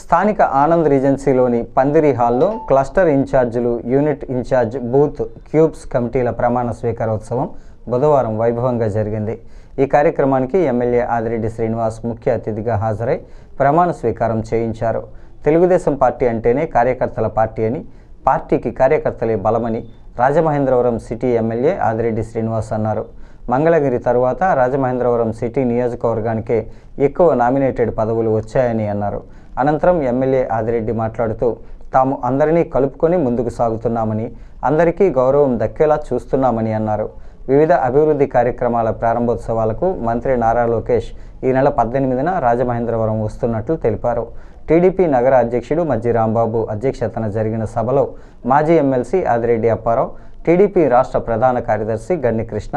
స్థానిక ఆనంద్ రీజెన్సీలోని పందిరి హాల్లో క్లస్టర్ ఇన్ఛార్జీలు యూనిట్ ఇన్ఛార్జ్ బూత్ క్యూబ్స్ కమిటీల ప్రమాణ స్వీకారోత్సవం బుధవారం వైభవంగా జరిగింది. ఈ కార్యక్రమానికి ఎమ్మెల్యే ఆదిరెడ్డి శ్రీనివాస్ ముఖ్య అతిథిగా హాజరై ప్రమాణ స్వీకారం చేయించారు. తెలుగుదేశం పార్టీ అంటేనే కార్యకర్తల పార్టీ అని పార్టీకి కార్యకర్తలే బలమని రాజమహేంద్రవరం సిటీ ఎమ్మెల్యే ఆదిరెడ్డి శ్రీనివాస్ అన్నారు. మంగళగిరి తరువాత రాజమహేంద్రవరం సిటీ నియోజకవర్గానికే ఎక్కువ నామినేటెడ్ పదవులు వచ్చాయని అన్నారు. అనంతరం ఎమ్మెల్యే ఆదిరెడ్డి మాట్లాడుతూ తాము అందరినీ కలుపుకొని ముందుకు సాగుతున్నామని అందరికీ గౌరవం దక్కేలా చూస్తున్నామని అన్నారు. వివిధ అభివృద్ధి కార్యక్రమాల ప్రారంభోత్సవాలకు మంత్రి నారా లోకేష్ ఈ నెల పద్దెనిమిదిన రాజమహేంద్రవరం వస్తున్నట్లు తెలిపారు. టీడీపీ నగర అధ్యక్షుడు మజ్జి రాంబాబు అధ్యక్షతన జరిగిన సభలో మాజీ ఎమ్మెల్సీ ఆదిరెడ్డి అప్పారావు టీడీపీ రాష్ట్ర ప్రధాన కార్యదర్శి Ganni Krishna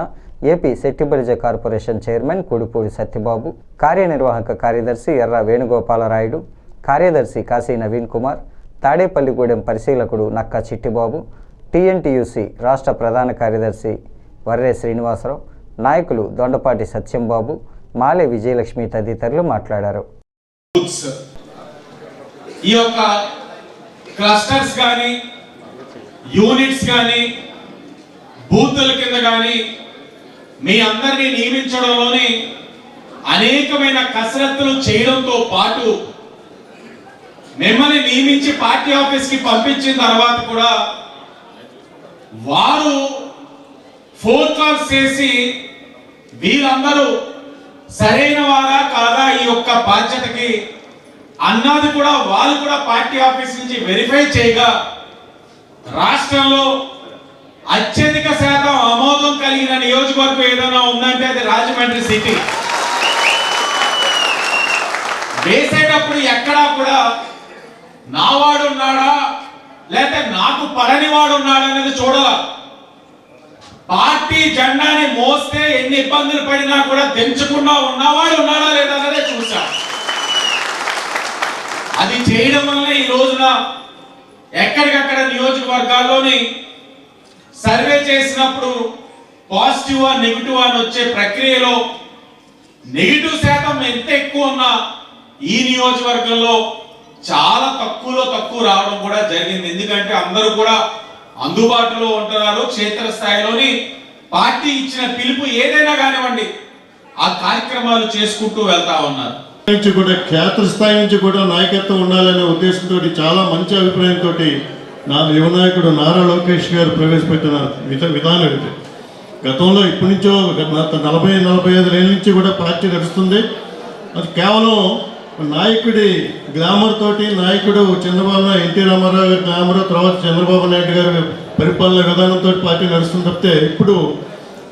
AP Settibalija corporation chairman Kudipudi Satyababu కార్యనిర్వాహక కార్యదర్శి ఎర్ర వేణుగోపాలరాయుడు కార్యదర్శి కాశీ నవీన్ కుమార్ తాడేపల్లిగూడెం పరిశీలకుడు నక్క చిట్టిబాబు టీఎన్టీయూసీ రాష్ట్ర ప్రధాన కార్యదర్శి వర్రే శ్రీనివాసరావు నాయకులు దొండపాటి సత్యంబాబు మాలే విజయలక్ష్మి తదితరులు మాట్లాడారు. ఈ యొక్క క్లస్టర్స్ కానీ యూనిట్స్ కానీ బూతుల కింద కానీ మీ అందరినీ నియమించడంలోని అనేకమైన కసరత్తులు చేయడంతో పాటు మిమ్మల్ని నియమించి పార్టీ ఆఫీస్కి పంపించిన తర్వాత కూడా వారు ఫోన్ కాల్స్ చేసి వీరందరూ సరైన వారా కాదా ఈ యొక్క బాధ్యతకి అన్నది కూడా వాళ్ళు కూడా పార్టీ ఆఫీస్ నుంచి వెరిఫై చేయగా రాష్ట్రంలో అత్యధిక శాతం ఆమోదం కలిగిన నియోజకవర్గం ఏదైనా ఉందంటే అది రాజమండ్రి సిటీ. వేసేటప్పుడు ఎక్కడ నావాడు ఉన్నాడా లేకపోతే నాకు పడని వాడు ఉన్నాడా అనేది చూడాల. పార్టీ జెండాని మోస్తే ఎన్ని ఇబ్బందులు పడినా కూడా తెంచకుండా ఉన్నవాడు ఉన్నాడా లేదా అనేది చూసా అది చేయడం వల్ల ఈ రోజున ఎక్కడికక్కడ నియోజకవర్గాల్లోని సర్వే చేసినప్పుడు పాజిటివ్ ఆ నెగిటివ్ అని వచ్చే ప్రక్రియలో నెగిటివ్ శాతం ఎంత ఎక్కువ ఉన్నా ఈ నియోజకవర్గంలో చాలా తక్కువలో తక్కువ రావడం కూడా జరిగింది. ఎందుకంటే అందరూ కూడా అందుబాటులో ఉంటున్నారు క్షేత్రస్థాయిలోని. పార్టీ ఇచ్చిన పిలుపు ఏదైనా కానివ్వండి ఆ కార్యక్రమాలు చేసుకుంటూ వెళ్తా ఉన్నారు. నుంచి కూడా క్షేత్రస్థాయి నుంచి కూడా నాయకత్వం ఉండాలనే ఉద్దేశంతో చాలా మంచి అభిప్రాయంతో నా యువ నాయకుడు నారా లోకేష్ గారు ప్రవేశపెట్టిన విధ విధానం ఇది. గతంలో ఇప్పటి నుంచో గత నలభై నలభై ఐదు ఏళ్ళ నుంచి కూడా పార్టీ నడుస్తుంది. అది కేవలం నాయకుడి గ్లామర్ తోటి నాయకుడు చంద్రబాబు ఎన్టీ రామారావు గారి గ్లామర్ తర్వాత చంద్రబాబు నాయుడు గారి పరిపాలన విధానంతో పార్టీ నడుస్తుంది తప్పితే ఇప్పుడు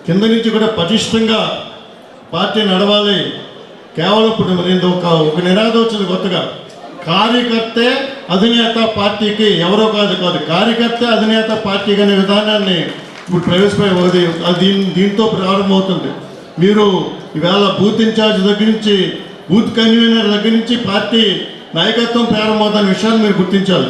కింద నుంచి కూడా పటిష్టంగా పార్టీ నడవాలి. కేవలం ఇప్పుడు నేను ఒక ఒక నినాదం వచ్చింది కొత్తగా కార్యకర్తే అధినేత పార్టీకి ఎవరో కాదు కాదు కార్యకర్తే అధినేత పార్టీకి అనే విధానాన్ని ఇప్పుడు ప్రవేశపెట్టి అది దీని దీంతో ప్రారంభమవుతుంది. మీరు ఈవేళ బూత్ ఇన్ఛార్జ్ దగ్గర నుంచి బూత్ కన్వీనర్ దగ్గర నుంచి పార్టీ నాయకత్వం ప్రారంభమవుతున్న విషయాన్ని మీరు గుర్తించాలి.